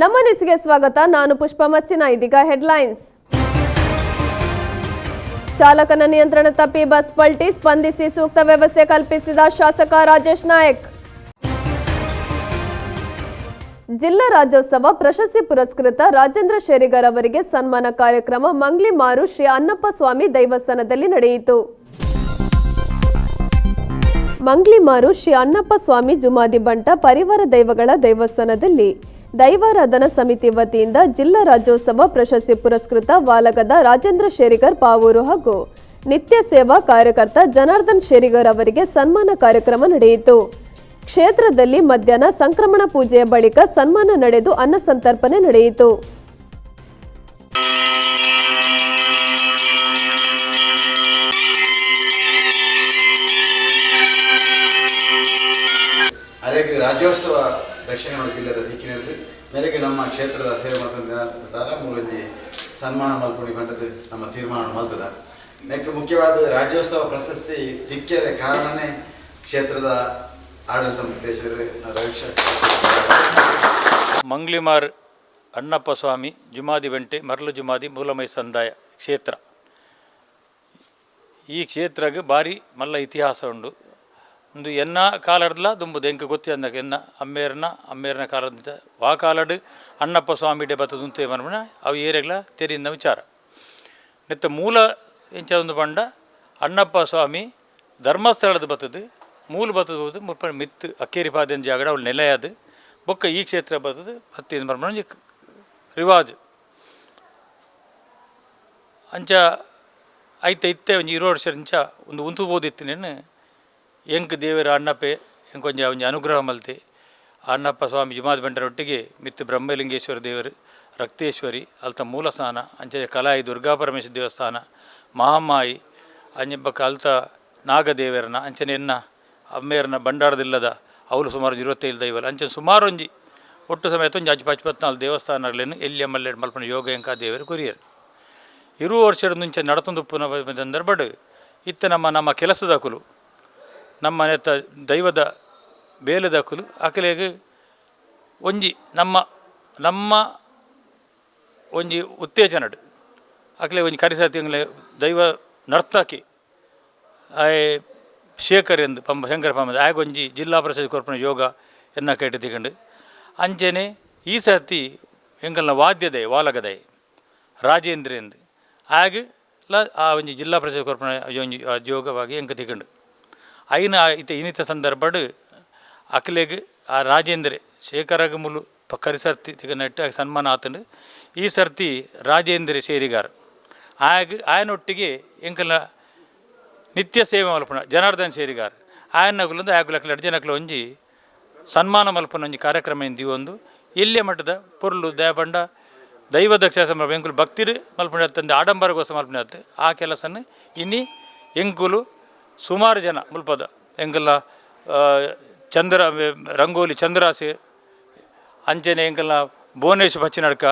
ನಮ್ಮ ನ್ಯೂಸ್ಗೆ ಸ್ವಾಗತ. ನಾನು ಪುಷ್ಪ ಮಚ್ಚಿನ, ಇದೀಗ ಹೆಡ್ಲೈನ್ಸ್ ಚಾಲಕನ ನಿಯಂತ್ರಣ ತಪ್ಪಿ, ಬಸ್ ಪಲ್ಟಿ, ಸ್ಪಂದಿಸಿ ಸೂಕ್ತ ವ್ಯವಸ್ಥೆ ಕಲ್ಪಿಸಿದ ಶಾಸಕ ರಾಜೇಶ್ ನಾಯಕ್. ಜಿಲ್ಲಾ ರಾಜ್ಯೋತ್ಸವ ಪ್ರಶಸ್ತಿ ಪುರಸ್ಕೃತ ರಾಜೇಂದ್ರ ಶೇರಿಗರ್ ಅವರಿಗೆ ಸನ್ಮಾನ ಕಾರ್ಯಕ್ರಮ ಮಂಗ್ಲಿಮಾರು ಶ್ರೀ ಅನ್ನಪ್ಪ ಸ್ವಾಮಿ ದೈವಸ್ಥಾನದಲ್ಲಿ ನಡೆಯಿತು. ಮಂಗ್ಲಿಮಾರು ಶ್ರೀ ಅಣ್ಣಪ್ಪ ಸ್ವಾಮಿ ಜುಮಾದಿ ಬಂಟ ಪರಿವಾರ ದೈವಗಳ ದೇವಸ್ಥಾನದಲ್ಲಿ ದೈವಾರಾಧನಾ ಸಮಿತಿ ವತಿಯಿಂದ ಜಿಲ್ಲಾ ರಾಜ್ಯೋತ್ಸವ ಪ್ರಶಸ್ತಿ ಪುರಸ್ಕೃತ ವಾಲಗದ ರಾಜೇಂದ್ರ ಶೇರಿಗರ್ ಪಾವೂರು ಹಾಗೂ ನಿತ್ಯ ಸೇವಾ ಕಾರ್ಯಕರ್ತ ಜನಾರ್ದನ್ ಶೇರಿಗರ್ ಅವರಿಗೆ ಸನ್ಮಾನ ಕಾರ್ಯಕ್ರಮ ನಡೆಯಿತು. ಕ್ಷೇತ್ರದಲ್ಲಿ ಮಧ್ಯಾಹ್ನ ಸಂಕ್ರಮಣ ಪೂಜೆಯ ಬಳಿಕ ಸನ್ಮಾನ ನಡೆದು ಅನ್ನಸಂತರ್ಪಣೆ ನಡೆಯಿತು. ರಾಜ್ಯೋತ್ಸವ ದಕ್ಷಿಣ ಕನ್ನಡ ಜಿಲ್ಲೆಯ ದಿಕ್ಕಿನಲ್ಲಿ ಮೇರೆಗೆ ನಮ್ಮ ಕ್ಷೇತ್ರದ ಸೇವೆ ಮಾಡ್ತಾರ ಮೂಲಂಜಿ ಸನ್ಮಾನ ಮಲ್ಪುಣಿ ಕಂಡದ್ದು ನಮ್ಮ ತೀರ್ಮಾನ ಮಲ್ತದ ನೆಕ್ಸ್ಟ್ ಮುಖ್ಯವಾದ ರಾಜ್ಯೋತ್ಸವ ಪ್ರಶಸ್ತಿ ತಿಕ್ಕೆರೆ ಕಾರಣನೇ ಕ್ಷೇತ್ರದ ಆಡಳಿತ ನಿರ್ದೇಶಕರು ಮಂಗ್ಲಿಮಾರ್ ಅಣ್ಣಪ್ಪ ಸ್ವಾಮಿ, ಜುಮಾದಿ ವೆಂಟೆ ಮರಳು ಜುಮಾದಿ, ಮೂಲಮೈ ಸಂದಾಯ ಕ್ಷೇತ್ರ. ಈ ಕ್ಷೇತ್ರಕ್ಕೆ ಭಾರಿ ಮಲ್ಲ ಇತಿಹಾಸ ಉಂಡು ಒಂದು ಎನ್ನ ಕಾಲಡ್ಲ ದುಂಬು ಎಂಕ ಗೊತ್ತಿ ಅಂದಾಗ ಎನ್ನ, ಅಮ್ಮೇರನ ಅಮ್ಮೇರನ ಕಾಲದ ವಾ ಕಾಲಡ್, ಅಣ್ಣಪ್ಪ ಸ್ವಾಮಿ ಬತ್ತದು ಅಂತ ಮನ್ಮಣ ಅವು ಏರೆಗ್ಲ ತೆರಿಯಿಂದ ವಿಚಾರ. ನೆತ್ತ ಮೂಲ ಎಂಚ ಒಂದು ಪಂಡ, ಅಣ್ಣಪ್ಪ ಸ್ವಾಮಿ ಧರ್ಮಸ್ಥಳದ ಬತ್ತದು, ಮೂಲ ಬತ್ತದ ಮುಲ್ಪ ಮಿತ್ತು ಅಕ್ಕೇರಿ ಪಾದಿನ ಜಾಗಡ ಅವಳು ನೆಲೆಯಾದ, ಬೊಕ್ಕ ಈ ಕ್ಷೇತ್ರ ಬತ್ತದು ಹತ್ತಿನ ಬರ್ಮಣ ರಿವಾಜ್. ಅಂಚ ಐತೆ ಇತ್ತೆ ಒಂಜಿ ಇರೋ ವರ್ಷ ಇಂಚ ಒಂದು ಉಂತು ಬೋದಿತ್ತು ಎಂಕ್ ದೇವರ ಅಣ್ಣಪ್ಪೆ ಎಂಕೊಂಜಿ ಒಂಜಿ ಅನುಗ್ರಹ ಮಲ್ತೆ. ಅಣ್ಣಪ್ಪ ಸ್ವಾಮಿ ಜುಮಾದ ಬೆಂಟರೊಟ್ಟಿಗೆ ಮಿತ್ ಬ್ರಹ್ಮಲಿಂಗೇಶ್ವರ ದೇವರು, ರಕ್ತೇಶ್ವರಿ, ಅಲ್ತ ಮೂಲ ಸ್ಥಾನ ಅಂಚೆ ಕಲಾಯಿ, ದುರ್ಗಾ ಪರಮೇಶ್ವರ ದೇವಸ್ಥಾನ ಮಹಾಮಾಯಿ ಅಂಜೆಂಬಕ್ಕ ಅಲ್ತ ನಾಗದೇವರನ ಅಂಚನೆ ಎನ್ನ ಅಮ್ಮೇರನ ಬಂಡಾರದಿಲ್ಲದ ಅವಳು ಸುಮಾರು ಇರುವತ್ತೈದು ದೈವಲ್ಲ ಅಂಚೆ ಸುಮಾರು ಒಂಜಿ. ಒಟ್ಟು ಸಮೇತ ಒಂದು ಅಜ್ಜ ಪಚ್ಪತ್ನಾಲ್ಕು ದೇವಸ್ಥಾನಗಳೇನು ಎಲ್ಲಿ ಮಲ್ಲೆಡ್ ಮಲ್ಪನ ಯೋಗ ಎಂಕ ದೇವರು ಕೊರಿಯರು. ಇರುವ ವರ್ಷದ ಮುಂಚೆ ನಡತೊಂದು ಪುನಃ ಇತ್ತ ನಮ್ಮ ನಮ್ಮ ಕೆಲಸದ ಕುಲು ನಮ್ಮ ನೆತ್ತ ದೈವದ ಬೇಲದಕುಲು ಅಕಲೆಗೆ ಒಂಜಿ ನಮ್ಮ ನಮ್ಮ ಒಂಜಿ ಉತ್ತೇಜನಡು. ಅಕಲೆ ಒಂಜಿ ಕರಿಸ ದೈವ ನರ್ತಕಿ, ಆಯ್ ಶೇಖರ್ ಎಂದು ಪಂಬ ಶಂಕರ ಆಗ ಒಂಜಿ ಜಿಲ್ಲಾ ಪರಿಷತ್ ಕೊರ್ಪನ ಯೋಗ ಎನ್ನ ಕೇಟ ತಿಕೊಂಡು ಅಂಚನೆ ಈ ಸರ್ತಿ ಎಂಕಲ್ನ ವಾದ್ಯದೆ, ವಾಲಗದೆ, ರಾಜೇಂದ್ರ ಎಂದು. ಆಗ ಲ ಆ ಒಂಜಿ ಜಿಲ್ಲಾ ಪರಿಷತ್ ಆ ಯೋಗವಾಗಿ ಎಂಕ ತಿಕೊಂಡು ಇತ ಇನಿತ ಸಂದರ್ಭಡ್ ಅಕ್ಲೆಗ್ ಆ ರಾಜೇಂದ್ರೆ ಶೇಖರಗಮುಲು ಪಕ್ಕರಿ ಸರ್ತಿ ನೆಟ್ಟು ಸನ್ಮಾನ ಆತನು ಈ ಸರ್ತಿ ರಾಜೇಂದ್ರ ಸೇರಿಗಾರ. ಆಗ ಆಯನೊಟ್ಟಿಗೆ ಎಂಕಲ ನಿತ್ಯ ಸೇವೆ ಮಲ್ಪಣ ಜನಾರ್ದನ್ ಸೇರಿಗಾರ. ಆಯನಗುಲಂದು ಆಗುಲಕ್ಲ ಜನಕ್ಲ ಒಂಜಿ ಸನ್ಮಾನ ಮಲ್ಪನ ಒಂಜಿ ಕಾರ್ಯಕ್ರಮ ಇಂದಿ ಒಂದು ಇಲ್ಲೇ ಮಟ್ಟದ ಪೊರ್ಲು, ದಯಬಂಡ, ದೈವ ದಕ್ಷ ಎಂಕುಲು ಭಕ್ತಿರು ಮಲ್ಪಣೆ ತಂದೆ ಆಡಂಬರಗೋಸ್ಕರ ಮಲ್ಪಣೆ ಆತು ಆ ಕೆಲಸನ ಇನ್ನಿ ಎಂಕುಲು ಸುಮಾರು ಜನ ಮುಲ್ಪದ. ಎಂಕಲ್ಲ ಚಂದ್ರ, ರಂಗೋಲಿ, ಚಂದ್ರಾಸೆ ಅಂಚನೆ ಎಂಕಲ್ನ ಭುವನೇಶ್ ಬಚ್ಚಿನಡ್ಕ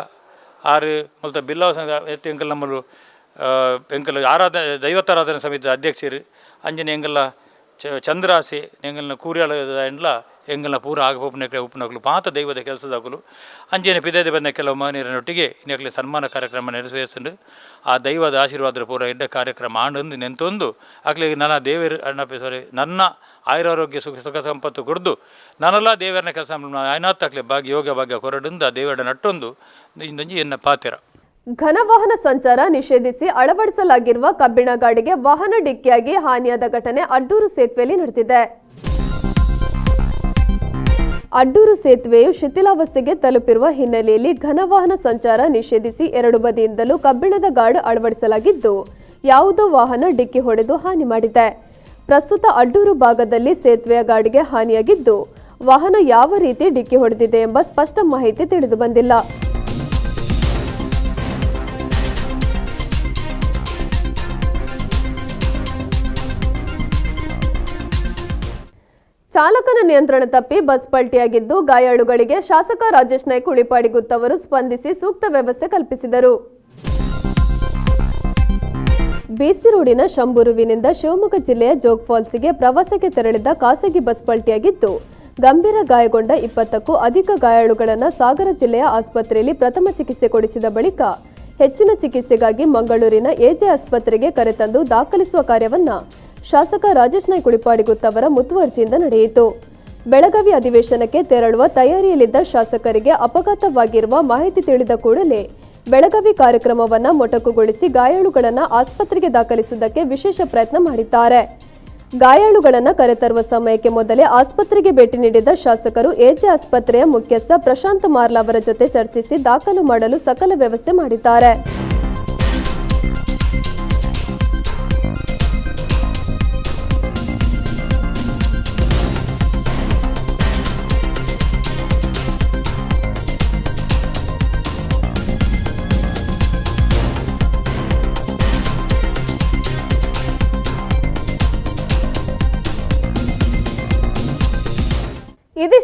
ಆರು, ಮುಲ್ತ ಬಿಲ್ಲವ ಸಂಘ, ಎತ್ತು ಎಂಕಲ್ ನಮ್ಮಲು ಎಂಕಲ್ ಆರಾಧ ದೈವತಾರಾಧನೆ ಸಮಿತಿ ಅಧ್ಯಕ್ಷರು, ಅಂಜನೆ, ಎಂಕಲ್ಲ ಚಂದ್ರಾಸೆ ಎಂಕಲ್ನ ಕೂರ್ಯಾಳ ಎಂಡ್ಲ ಎಂಕಲ್ನ ಪೂರ ಆಗಪುನಕ್ಲೆ ಉಪ್ಪನಕ್ಲು ಪಾತ ದೈವದ ಕೆಲಸದಾಗಲು ಅಂಜನೆ ಪಿದದೆ ಬಂದ ಕೆಲವು ಮಹನೀಯರನೊಟ್ಟಿಗೆ ಇನ್ನಕ್ಲೆ ಸನ್ಮಾನ ಕಾರ್ಯಕ್ರಮ ನೆರವೇರಿಸಿಕೊಂಡು ಆ ದೈವದ ಆಶೀರ್ವಾದ ಪೂರ ಎಡ್ಡ ಕಾರ್ಯಕ್ರಮ ಆಂಡಂದು ನೆಂತೊಂದು. ಆಗಲೇ ನನ್ನ ದೇವರು, ಅಣ್ಣ ಸಾರಿ ನನ್ನ ಆಯುರಾರೋಗ್ಯ, ಸುಖ ಸುಖ, ಸಂಪತ್ತು ಕೊಡ್ದು ನನ್ನೆಲ್ಲ ದೇವರನ್ನ ಕೆಲಸ ಆಯ್ನಾತ್ತಾಗ್ಲಿ ಭಾಗ್ಯ, ಯೋಗ, ಭಾಗ್ಯ ಕೊರಡಿಂದ ದೇವರ ನಟ್ಟೊಂದು. ಇಂದೊಂಜಿ ಎನ್ನ ಪಾತಿರ. ಘನ ವಾಹನ ಸಂಚಾರ ನಿಷೇಧಿಸಿ ಅಳವಡಿಸಲಾಗಿರುವ ಕಬ್ಬಿಣ ಗಾಡಿಗೆ ವಾಹನ ಡಿಕ್ಕಿಯಾಗಿ ಹಾನಿಯಾದ ಘಟನೆ ಅಡ್ಡೂರು ಸೇತುವೆಯಲ್ಲಿ ನಡೆದಿದೆ. ಅಡ್ಡೂರು ಸೇತುವೆಯು ಶಿಥಿಲಾವಸ್ಥೆಗೆ ತಲುಪಿರುವ ಹಿನ್ನೆಲೆಯಲ್ಲಿ ಘನವಾಹನ ಸಂಚಾರ ನಿಷೇಧಿಸಿ ಎರಡು ಬದಿಯಿಂದಲೂ ಕಬ್ಬಿಣದ ಗಾರ್ಡ್ ಅಳವಡಿಸಲಾಗಿದ್ದು, ಯಾವುದೋ ವಾಹನ ಡಿಕ್ಕಿ ಹೊಡೆದು ಹಾನಿ ಮಾಡಿದೆ. ಪ್ರಸ್ತುತ ಅಡ್ಡೂರು ಭಾಗದಲ್ಲಿ ಸೇತುವೆಯ ಗಾಡಿಗೆ ಹಾನಿಯಾಗಿದ್ದು, ವಾಹನ ಯಾವ ರೀತಿ ಡಿಕ್ಕಿ ಹೊಡೆದಿದೆ ಎಂಬ ಸ್ಪಷ್ಟ ಮಾಹಿತಿ ತಿಳಿದು ಚಾಲಕನ ನಿಯಂತ್ರಣ ತಪ್ಪಿ ಬಸ್ ಪಲ್ಟಿಯಾಗಿದ್ದು ಗಾಯಾಳುಗಳಿಗೆ ಶಾಸಕ ರಾಜೇಶ್ ನಾಯ್ಕ್ ಉಳಿಪಾಡಿ ಗುತ್ತವರು ಸ್ಪಂದಿಸಿ ಸೂಕ್ತ ವ್ಯವಸ್ಥೆ ಕಲ್ಪಿಸಿದರು. ಬಿಸಿ ರೋಡಿನ ಶಂಭುರುವಿನಿಂದ ಶಿವಮೊಗ್ಗ ಜಿಲ್ಲೆಯ ಜೋಗ್ ಫಾಲ್ಸ್ಗೆ ಪ್ರವಾಸಕ್ಕೆ ತೆರಳಿದ್ದ ಖಾಸಗಿ ಬಸ್ ಪಲ್ಟಿಯಾಗಿದ್ದು ಗಂಭೀರ ಗಾಯಗೊಂಡ ಇಪ್ಪತ್ತಕ್ಕೂ ಅಧಿಕ ಗಾಯಾಳುಗಳನ್ನು ಸಾಗರ ಜಿಲ್ಲೆಯ ಆಸ್ಪತ್ರೆಯಲ್ಲಿ ಪ್ರಥಮ ಚಿಕಿತ್ಸೆ ಕೊಡಿಸಿದ ಬಳಿಕ ಹೆಚ್ಚಿನ ಚಿಕಿತ್ಸೆಗಾಗಿ ಮಂಗಳೂರಿನ ಎಜೆ ಆಸ್ಪತ್ರೆಗೆ ಕರೆತಂದು ದಾಖಲಿಸುವ ಕಾರ್ಯವನ್ನ ಶಾಸಕ ರಾಜೇಶ್ ನಾಯ್ಕ ಉಳಿಪಾಡಿಗುತ್ತವರ ಮುತುವರ್ಜಿಯಿಂದ ನಡೆಯಿತು. ಬೆಳಗಾವಿ ಅಧಿವೇಶನಕ್ಕೆ ತೆರಳುವ ತಯಾರಿಯಲ್ಲಿದ್ದ ಶಾಸಕರಿಗೆ ಅಪಘಾತವಾಗಿರುವ ಮಾಹಿತಿ ತಿಳಿದ ಕೂಡಲೇ ಬೆಳಗಾವಿ ಕಾರ್ಯಕ್ರಮವನ್ನ ಮೊಟಕುಗೊಳಿಸಿ ಗಾಯಾಳುಗಳನ್ನು ಆಸ್ಪತ್ರೆಗೆ ದಾಖಲಿಸುವುದಕ್ಕೆ ವಿಶೇಷ ಪ್ರಯತ್ನ ಮಾಡಿದ್ದಾರೆ. ಗಾಯಾಳುಗಳನ್ನು ಕರೆತರುವ ಸಮಯಕ್ಕೆ ಮೊದಲೇ ಆಸ್ಪತ್ರೆಗೆ ಭೇಟಿ ನೀಡಿದ ಶಾಸಕರು ಎಜೆ ಆಸ್ಪತ್ರೆಯ ಮುಖ್ಯಸ್ಥ ಪ್ರಶಾಂತ್ ಮಾರ್ಲಾ ಅವರ ಜೊತೆ ಚರ್ಚಿಸಿ ದಾಖಲು ಮಾಡಲು ಸಕಲ ವ್ಯವಸ್ಥೆ ಮಾಡಿದ್ದಾರೆ.